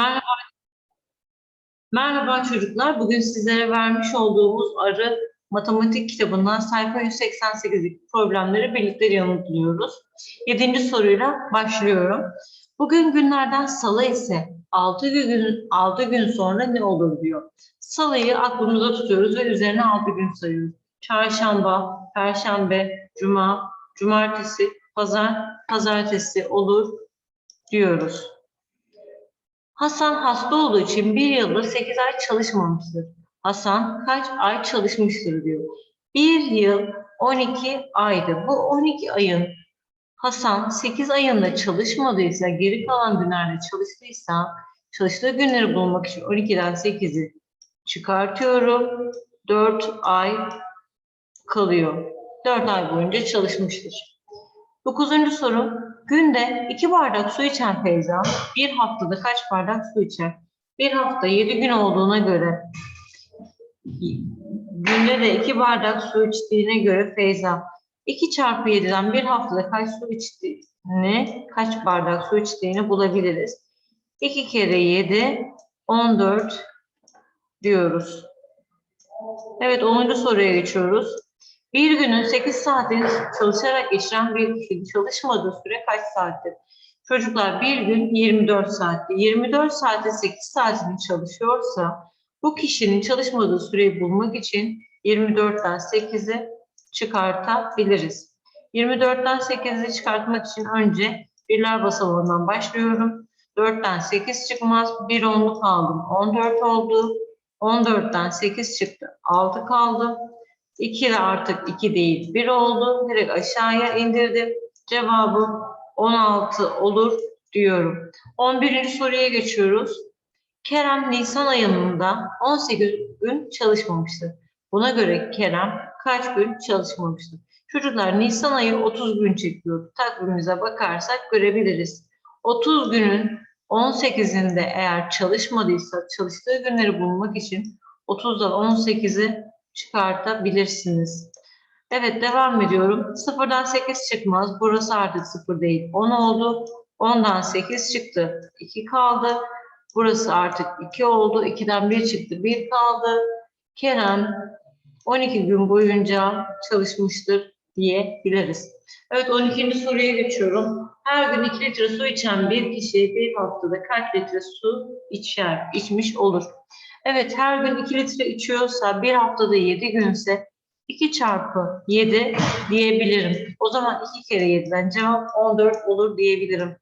Merhaba. Merhaba çocuklar. Bugün sizlere vermiş olduğumuz arı matematik kitabından sayfa 188'lik problemleri birlikte yanıtlıyoruz. Yedinci soruyla başlıyorum. Bugün günlerden salı ise 6 gün, 6 gün sonra ne olur diyor. Salıyı aklımızda tutuyoruz ve üzerine 6 gün sayıyoruz. Çarşamba, perşembe, cuma, cumartesi, pazar, pazartesi olur diyoruz. Hasan hasta olduğu için bir yılda 8 ay çalışmamıştır. Hasan kaç ay çalışmıştır diyor. Bir yıl 12 aydı. Bu 12 ayın Hasan 8 ayında çalışmadıysa, geri kalan günlerde çalıştıysa, çalıştığı günleri bulmak için 12'den 8'i çıkartıyorum. 4 ay kalıyor. 4 ay boyunca çalışmıştır. Dokuzuncu soru. Günde iki bardak su içen Feyza bir haftada kaç bardak su içer? Bir hafta yedi gün olduğuna göre günde de iki bardak su içtiğine göre Feyza 2 çarpı 7'den bir haftada kaç su içtiğini, kaç bardak su içtiğini bulabiliriz. 2 kere 7, 14 diyoruz. Evet 10. soruya geçiyoruz. Bir günün 8 saatini çalışarak geçiren bir kişinin çalışmadığı süre kaç saattir? Çocuklar bir gün 24 saatti. 24 saatte 8 saatini çalışıyorsa bu kişinin çalışmadığı süreyi bulmak için 24'ten 8'i çıkartabiliriz. 24'ten 8'i çıkartmak için önce birler basamağından başlıyorum. 4'ten 8 çıkmaz. 1 onluk aldım. 14 oldu. 14'ten 8 çıktı. 6 kaldı. 2 ile artık 2 değil 1 oldu. Direkt aşağıya indirdim. Cevabım 16 olur diyorum. 11. soruya geçiyoruz. Kerem Nisan ayında 18 gün çalışmamıştır. Buna göre Kerem kaç gün çalışmamıştır? Çocuklar Nisan ayı 30 gün çekiyor. Takvimimize bakarsak görebiliriz. 30 günün 18'inde eğer çalışmadıysa çalıştığı günleri bulmak için 30'dan 18'i çıkartabilirsiniz. Evet devam ediyorum. Sıfırdan 8 çıkmaz. Burası artık sıfır değil. 10 oldu. 10'dan 8 çıktı. 2 kaldı. Burası artık 2 oldu. 2'den 1 çıktı. 1 kaldı. Kerem 12 gün boyunca çalışmıştır diyebiliriz. Evet 12. soruya geçiyorum. Her gün 2 litre su içen bir kişi bir haftada kaç litre su içer, içmiş olur? Evet her gün 2 litre içiyorsa bir haftada 7 günse 2 çarpı 7 diyebilirim. O zaman 2 kere 7'den cevap 14 olur diyebilirim.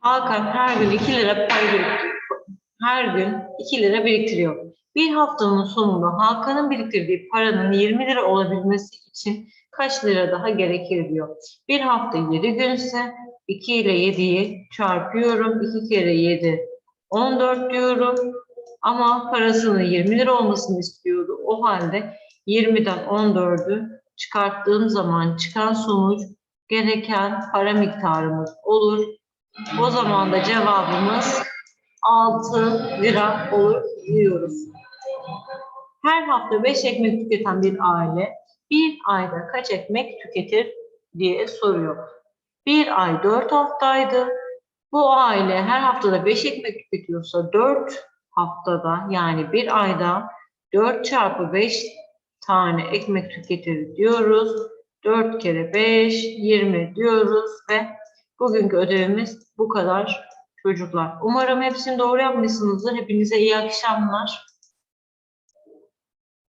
Hakan her gün 2 lira pay. Her gün 2 lira biriktiriyor. Bir haftanın sonunda Hakan'ın biriktirdiği paranın 20 lira olabilmesi için kaç lira daha gerekir diyor. Bir hafta 7 günse 2 ile 7'yi çarpıyorum. 2 kere 7 14 diyorum. Ama parasının 20 lira olmasını istiyordu. O halde 20'den 14'ü çıkarttığım zaman çıkan sonuç gereken para miktarımız olur. O zaman da cevabımız 6 lira olur diyoruz. Her hafta 5 ekmek tüketen bir aile bir ayda kaç ekmek tüketir diye soruyor. Bir ay 4 haftaydı. Bu aile her haftada 5 ekmek tüketiyorsa 4 haftada yani bir ayda 4 çarpı 5 tane ekmek tüketir diyoruz. 4 kere 5 20 diyoruz ve bugünkü ödevimiz bu kadar çocuklar. Umarım hepsini doğru yapmışsınızdır. Hepinize iyi akşamlar.